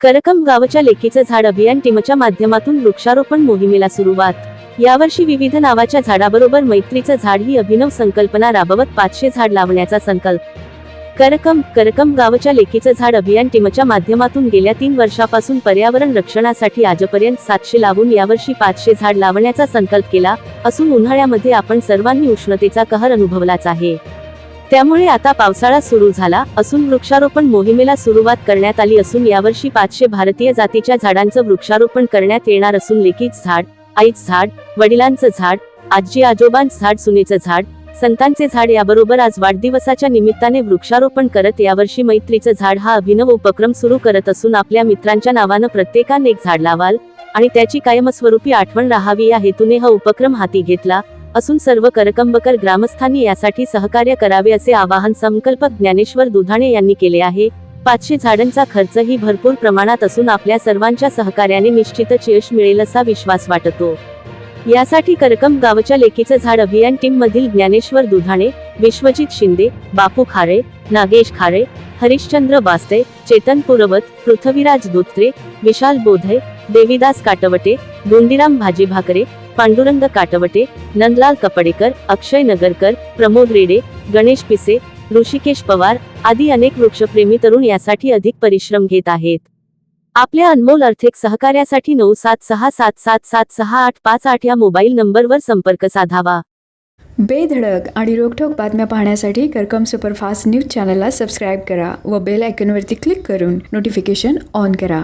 करकम गावच्या लेकीचं झाड अभियान टीमच्या माध्यमातून वृक्षारोपण मोहिमेला सुरुवात. यावर्षी विविध नावाच्या झाडाबरोबर मैत्रीचं झाड ही अभिनव संकल्पना राबवत पाचशे झाड लावण्याचा संकल्प करकम करकम गावच्या लेकीचं झाड अभियान टीमच्या माध्यमातून गेल्या तीन वर्षापासून पर्यावरण रक्षणासाठी आजपर्यंत सातशे लावून यावर्षी पाचशे झाड लावण्याचा संकल्प केला असून उन्हाळ्यामध्ये आपण सर्वांनी उष्णतेचा कहर अनुभवलाच आहे. त्यामुळे आता पावसाळा सुरू झाला असून वृक्षारोपण मोहिमेला सुरुवात करण्यात आली असून यावर्षी पाचशे भारतीय जातीच्या झाडांचं वृक्षारोपण करण्यात येणार असून लेखीच झाड आईच झाड वडिलांचं झाड आजी आजोबांचं झाड सुनेचं झाड संतांचे झाड याबरोबर आज वाढदिवसाच्या निमित्ताने वृक्षारोपण करत यावर्षी मैत्रीचं झाड हा अभिनव उपक्रम सुरू करत असून आपल्या मित्रांच्या नावानं प्रत्येकाने एक झाड लावाल आणि त्याची कायमस्वरूपी आठवण राहावी या हेतूने हा उपक्रम हाती घेतला असून सर्व करकंबकर ग्रामस्थांनी यासाठी सहकार्य करावे असे आवाहन संकल्पक ज्ञानेश्वर दुधाणे यांनी केले आहे. पाचशे झाडांचा खर्चही भरपूर प्रमाणात असून आपल्या सर्वांच्या सहकार्याने निश्चितच यश मिळेल असा विश्वास वाटतो. यासाठी करकम गावच्या लेकीचं झाड अभियान टीम मधील ज्ञानेश्वर दुधाणे विश्वजित शिंदे बापू खारे नागेश खारे हरिश्चंद्र बास्ते चेतन पुरवत पृथ्वीराज धोत्रे विशाल बोधे देविदास काटवटे गोंडीराम भाजी भाकरे पांडुरंग काटवटे नंदलाल कपडेकर अक्षय नगरकर प्रमोद रेडे गणेश पिसे ऋषिकेश पवार आदी अनेक वृक्षप्रेमी तरुण यासाठी अधिक परिश्रम घेत आहेत. आपल्या अनमोल आर्थिक सहकार्यासाठी नऊ सात सहा सात सात सात सहा आठ पाच आठ या मोबाईल नंबरवर संपर्क साधावा. बेधडक आणि रोखठोक बातम्या पाहण्यासाठी करकम सुपरफास्ट न्यूज चॅनलला सबस्क्राईब करा व बेल आयकनवरती क्लिक करून नोटिफिकेशन ऑन करा.